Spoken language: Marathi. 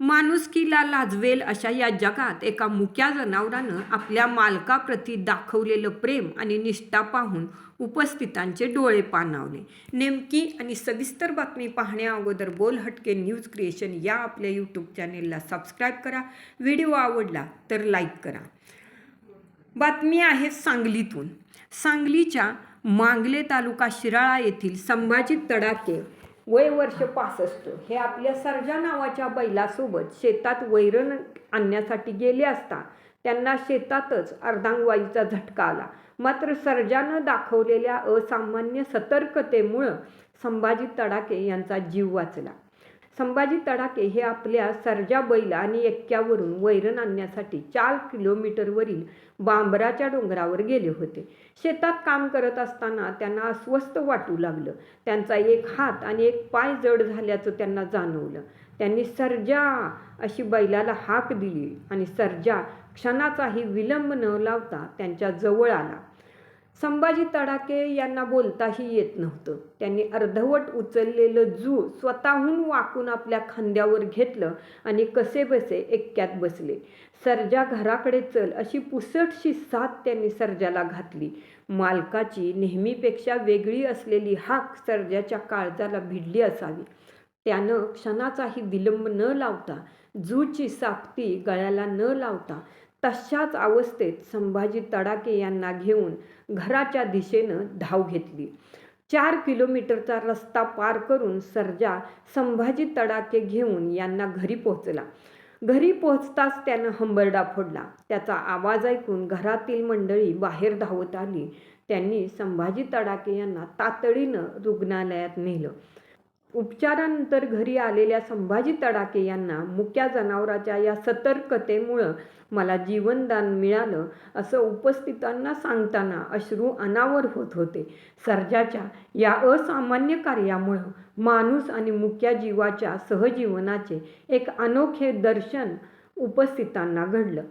माणुसकीला लाजवेल अशा या जगात एका मुक्या जनावरानं आपल्या मालकाप्रती दाखवलेलं प्रेम आणि निष्ठा पाहून उपस्थितांचे डोळे पाणावले. नेमकी आणि सविस्तर बातमी पाहण्याअगोदर बोल हटके न्यूज क्रिएशन या आपल्या यूट्यूब चॅनेलला सबस्क्राईब करा. व्हिडिओ आवडला तर लाईक करा. बातमी आहे सांगलीतून. सांगलीच्या मांगले तालुका शिराळा येथील संभाजी तडाके वय वर्ष पासष्ट हे आपल्या सर्जा नावाच्या बैलासोबत शेतात वैरण आणण्यासाठी गेले असता त्यांना शेतातच अर्धांगवायूचा झटका आला. मात्र सर्जानं दाखवलेल्या असामान्य सतर्कतेमुळं संभाजी तडाके यांचा जीव वाचला. संभाजी तडाके हे आपल्या सरजा बैल आणि एक्क्यावरून वैरण आणण्यासाठी चार किलोमीटरवरील बांबराच्या डोंगरावर गेले होते. शेतात काम करत असताना त्यांना अस्वस्थ वाटू लागलं. त्यांचा एक हात आणि एक पाय जड झाल्याचं त्यांना जाणवलं. त्यांनी सर्जा अशी बैलाला हाक दिली आणि सर्जा क्षणाचाही विलंब न लावता त्यांच्या जवळ आला. संभाजी तडाके यांना बोलताही येत नव्हतं. त्यांनी अर्धवट उचललेलं जू स्वतःहून वाकून आपल्या खांद्यावर घेतलं आणि कसेबसे एक्क्यात बसले. सर्जा घराकडे चल अशी पुसटशी साथ त्यांनी सर्जाला घातली. मालकाची नेहमीपेक्षा वेगळी असलेली हाक सर्जाच्या काळजाला भिडली असावी. त्यानं क्षणाचाही विलंब न लावता जूची सापती गळ्याला न लावता तशाच अवस्थेत संभाजी तडाके यांना घेऊन घराच्या दिशेनं धाव घेतली. चार किलोमीटरचा रस्ता पार करून सर्जा संभाजी तडाके घेऊन यांना घरी पोहोचला. घरी पोहोचताच त्यानं हंबरडा फोडला. त्याचा आवाज ऐकून घरातील मंडळी बाहेर धावत आली. त्यांनी संभाजी तडाके यांना तातडीनं रुग्णालयात नेलं. उपचारानंतर घरी आलेल्या संभाजी तडाके यांना मुक्या जनावराच्या या सतर्कतेमुळं मला जीवनदान मिळालं असं उपस्थितांना सांगताना अश्रू अनावर होत होते. सर्जाच्या या असामान्य कार्यामुळं माणूस आणि मुक्या जीवाच्या सहजीवनाचे एक अनोखे दर्शन उपस्थितांना घडलं.